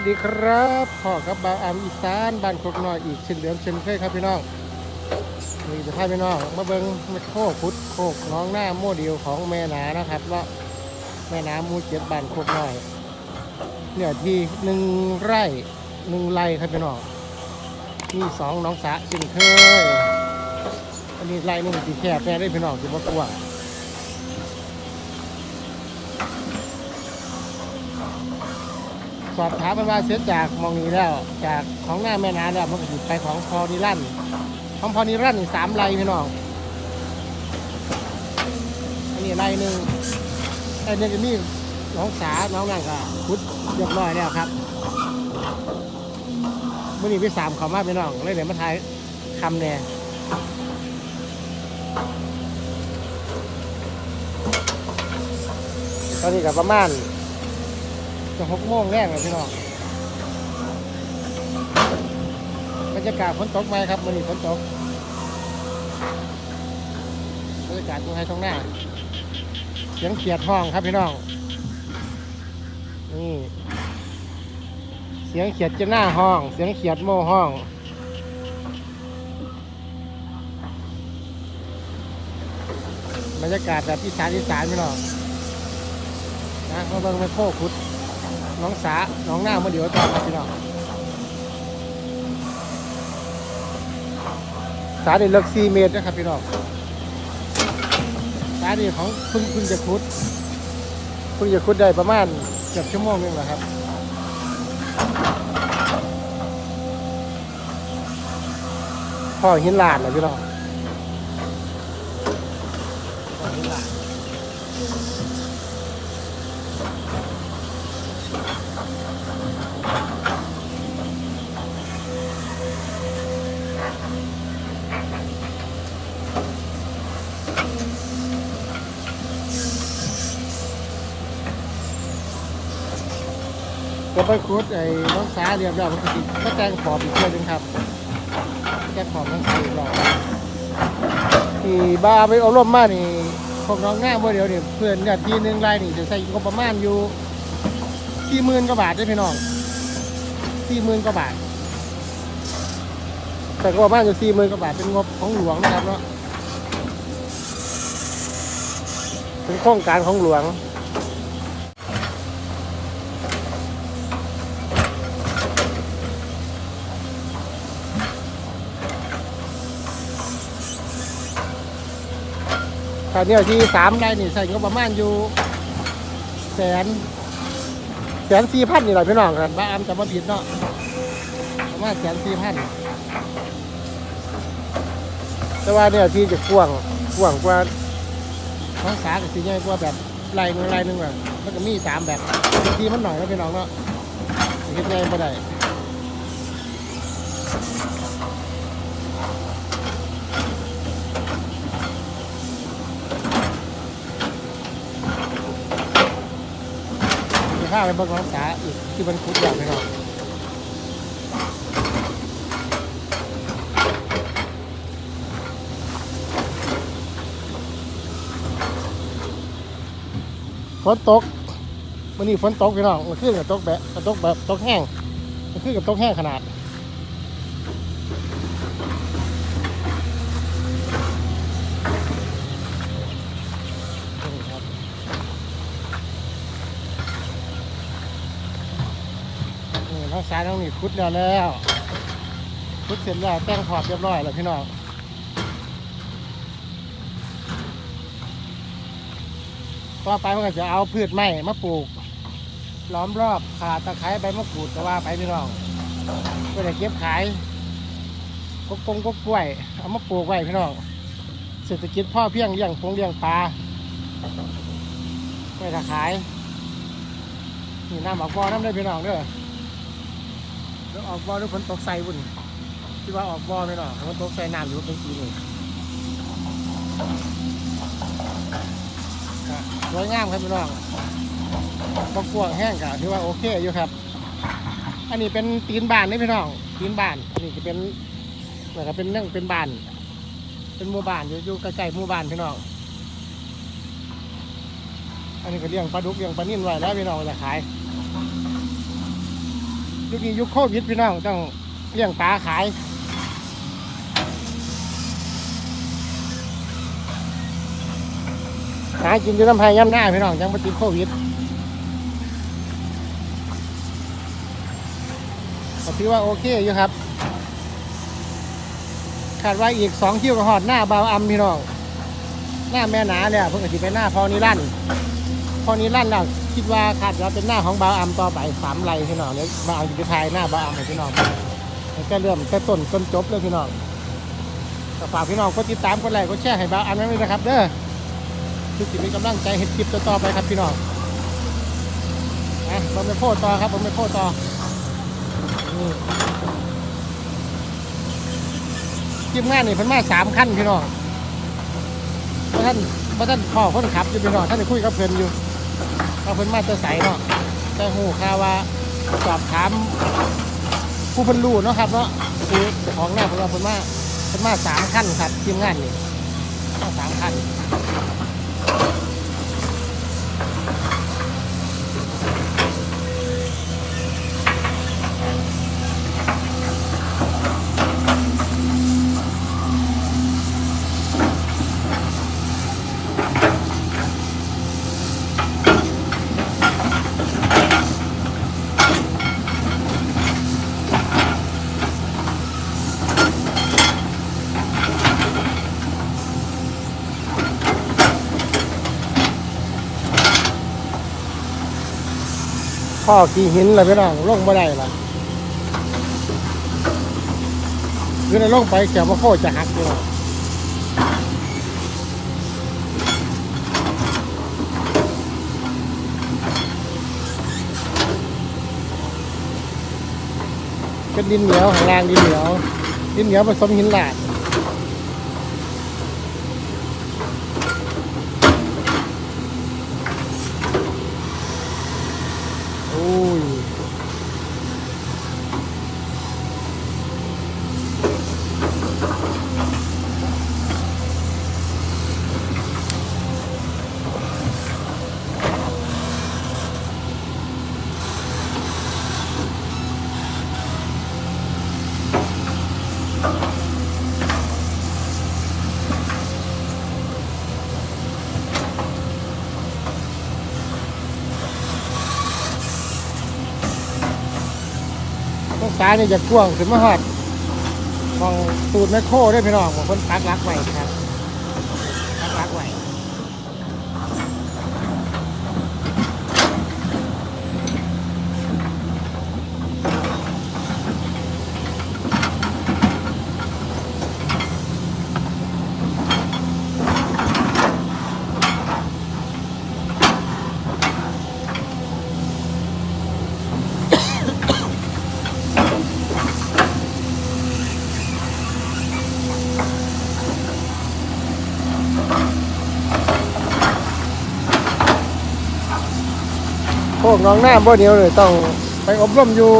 สวัสดีครับพ่อกับบาวอามอีสานบ้านโคกน้อยอีกเช่นเดิมเช่นเคยครับพี่น้องนี่จะพาพี่น้องมาเบิ้งม่โคพุทธโคกน้องหน้าโมเดลของแม่นานะครับว่าแม่น้ำมูเจ็ดบ้านโคกน้อยเนี่ยที่หนึ่งไร่หนึ่งไร่ครับพี่น้องมีสองน้องสะเช่นเคยอันนี้ไร่นึงสีแคบแน่ได้พี่น้องจะบ่กว้าง สอบถามมันว่าเสียจากมองนี้แล้ว จากของหน้าแม่น้ำแล้วมันก็หยุดไปของพอนิรันต์ของพอนิรันดร์นี่สามไรพี่น้องอันนี้ไรหนึ่งไอ้เนี่ยจะมีน้องสาน้องนั่งก็พุดเรียบร้อยแล้วครับมื่อนี้พี่สามเขามาพี่น้องเลยเดี๋ยวมาทายคำแน่ตอนนี้กับประมาณ จะหกโมงแรกเลยพี่น้องบรรยากาศฝนตกไหมครับวันนี้ฝนตกบรรยากาศตรงไทยตรงหน้าเสียงเขียดห้องครับพี่น้องนี่เสียงเขียดจะหน้าห้อง เสียงเขียดโม่ห้องบรรยากาศแบบอีสานอีสานพี่น้องนะมาเบิ่งไปโคกขุด น้องสาน้องหน้ามาเดี๋ยวก่อนครับพี่น้องสาเด็เลิก4เมตรนะครับพี่น้องสาเด็ของเพึ่งเพึ่งจะคุดเพึ่งจะคุดได้ประมาณเกือบชั่วโมงนึงแหละครับพ่อหินลาดนะพี่น้อง จะไปคุดไอ้น้องสาเรียบร้อยมันก็ติก็แจ้งขอบอีกเพื่อนึงครับแจ้งขอบทั้งสี่รอบที่บ้าไปเอาร่มมานี่พวกน้องหน้าเมื่อเดียวเนี่ยเพื่อนเนี่ยทีหนึงรายนี่จะใส่งบประมาณอยู่สี่หมื่นกว่าบาทได้พี่น้องสี่หมื่นกว่าบาท แต่ก็ประมาณอยู่สี่หมื่นกว่าบาทเป็นงบของหลวงนะครับเนาะเป็นโครงการของหลวงตอนนี้ที่สามไร่นี่ใส่งบประมาณอยู่แสนแสนสี่พันนี่แหละพี่น้องกันว่าอามจะมาผิดเนาะประมาณแสนสี่พัน แต่ว่าเนี่ยที่จะกว้างกว้างกว่าท้องสากับสีใหญ่กว่าแบบไรหนึงไรหนึงแบบมันก็มีสามแบบทีมันหน่อยนะพี่น้องเนาะเฮ็ดไงไม่ได้ข้าวไปเบิ่งน้องสาอีกที่มันคุดอย่างพี่น้อง นตกวันนี้ฝนตกพี่น้องมันขึ้นกับตกแบบกับตกแบบตกแห้งมันขึ้นกับตกแห้งขนาดนี่ครับนี่น้ายน้องนี่คุดแล้วแล้วคุดเสร็จแล้วแต่งขอบเรียบร้อยแล้วพี่น้อง ต่อไปมันก็จะเอาพืชไม้มาปลูกล้อมรอบขาตะไคร้ใบมะกรูดก็ว่าไปพี่น้องก็จะเก็บขายกกงกกกล้วยเอามาปลูกไว้พี่น้องเศรษฐกิจพ่อเพียงเลี้ยงพงเลี้ยงปลาไว้ถ้าขายนี่น้ำออกบ่อน้ำได้พี่น้องเด้อแล้วออกบ่อด้วยฝนตกใส่บุญที่ว่าออกบ่อไม่หรอกฝนตกใส่น้ำอยู่เป็นสีนี่ สวยงามครับพี่น้องบกวางแห้งกะถือว่าโอเคอยู่ครับ อันนี้เป็นตีนบานนี่พี่น้อง ตีนบานอันนี้จะเป็นเหมือนกับเป็นเรื่องเป็นบาน เป็นหมู่บ้านอยู่อยู่ใกล้ๆหมู่บ้านพี่น้อง อันนี้ก็เลี้ยงปลาดุกเลี้ยงปลานิ่นไว้แล้วพี่น้องจะขาย ยุคนี้ยุคโควิดพี่น้องต้องเลี้ยงปลาขาย หากินอยู่น้ำพายย่ำหน้าพี่น้องยังไม่ติดโควิดก็ถือว่าโอเคอยู่ครับคาดว่าอีกสองคิวก็หอดหน้าบาวอัมพี่น้องหน้าแม่หนาเนี่ยเพิ่งจะไปหน้าพอนิรันพอนิรันแล้วคิดว่าคาดว่าเป็นหน้าของบาวอัมต่อไปสามไรพี่น้องเนี่ยบาวอัมจะไปทายหน้าบาวอัมพี่น้องมันก็เริ่มแต่ต้นจนจบเลยพี่น้องฝากพี่น้องกดติดตามกดไลค์กดแชร์ให้บาวอัมด้วยนะครับเด้อ ทุกสิ่งมีกำลังใจเห็นคลิปต่อไปครับพี่น้องนะผมไปโพดต่อครับผมไปโพดต่อทีมงานนี่เพิ่นมาสามขั้นพี่น้องเพราะท่านเพราะท่านพ่อคนขับอยู่พี่น้องท่านได้คุยกับเพิ่นอยู่ว่าเพิ่นมาจะใสเนาะแต่หูข่าวว่าสอบถามผู้เพิ่นรู้เนาะครับเนาะคือของหน้าเพิ่นว่าเพิ่นมาเพิ่นมาสามขั้นครับทีมงานนี่มาสามขั้น Thank you. พ่อขี่หินเลยพี่น้องลงไม่ได้ละคือในลงไปแกว่าโคจะหักพี่น้องเป็นดินเหนียวข้างลางดินเหนียว ดินเหนียวผสมหินหลาดโอ้ย ต้ายนี่จะกว้างขึ้นมาหอดมองตูดแมคโครได้พี่น้องของคนปักลักไว้ครับปักรักไว้ พวกน้องหน้าบ่เดียวเลยต้องไปอบรมอยู่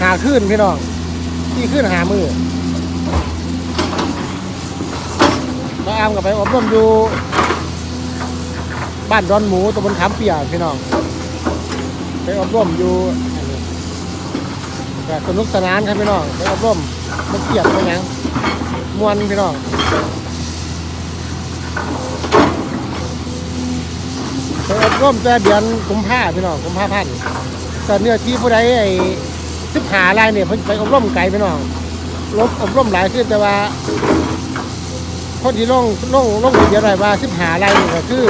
หาขึ้นพี่น้อง ที่ขึ้นหามือน้องอามกับไปอบรมอยู่ บ้านดอนหมูตำบลขามเปียกพี่น้อง ไปอบรมอยู่อันนี้ก็สนุกสนานครับพี่น้องไปอบรมมันเกียดไปหยังมวนพี่น้อง ไปอบรมแต่เดือนกุมภาพี่น้องกุมภาพันธ์แต่เนื้อที่ผู้ใดไอ้สิบหาลายเนี่ยเพิ่นไปอบรมไกลพี่น้องลบอบรมหลายขึ้นแต่ว่าคนที่ลงลงลงทะเบียนไว้ว่าสิบหาลายนี่ก็คือ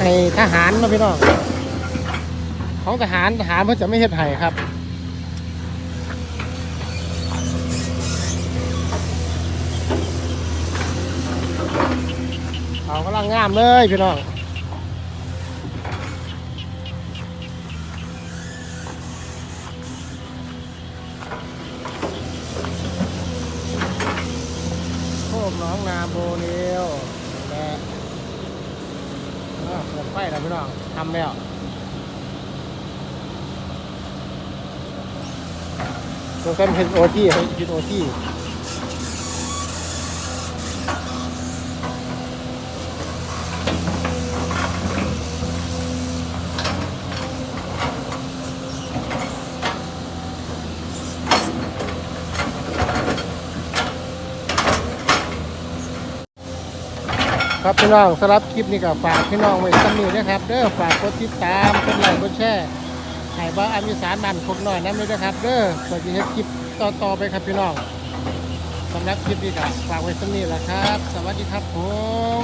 ไอ้ทหารนาะพี่น้องของทหารทหารเพิ่นจะไม่เฮ็ดให้ครับเขากำลังงามเลยพี่น้อง โบเนียวแต่อ้าวเปิดไฟแล้วพี่น้องทำแล้วตัวกันเป็นโอที่เป็นโอที่ ครับพี่น้องสำหรับคลิปนี้ก็ฝากพี่น้องไว้สำนีนะครับเด้อฝากกดติดตามกดไลค์กดแชร์ให้บ้าอามิสานบ้านคงหน่อยน้ำเลยนะครับเด้อเพื่อจะเห็นคลิปต่อๆไปครับพี่น้องสำหรับคลิปนี้ก็ฝากไว้สำนีแหละครับ สวัสดีครับผม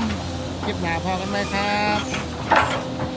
คลิปหน้าพอกันไหมครับ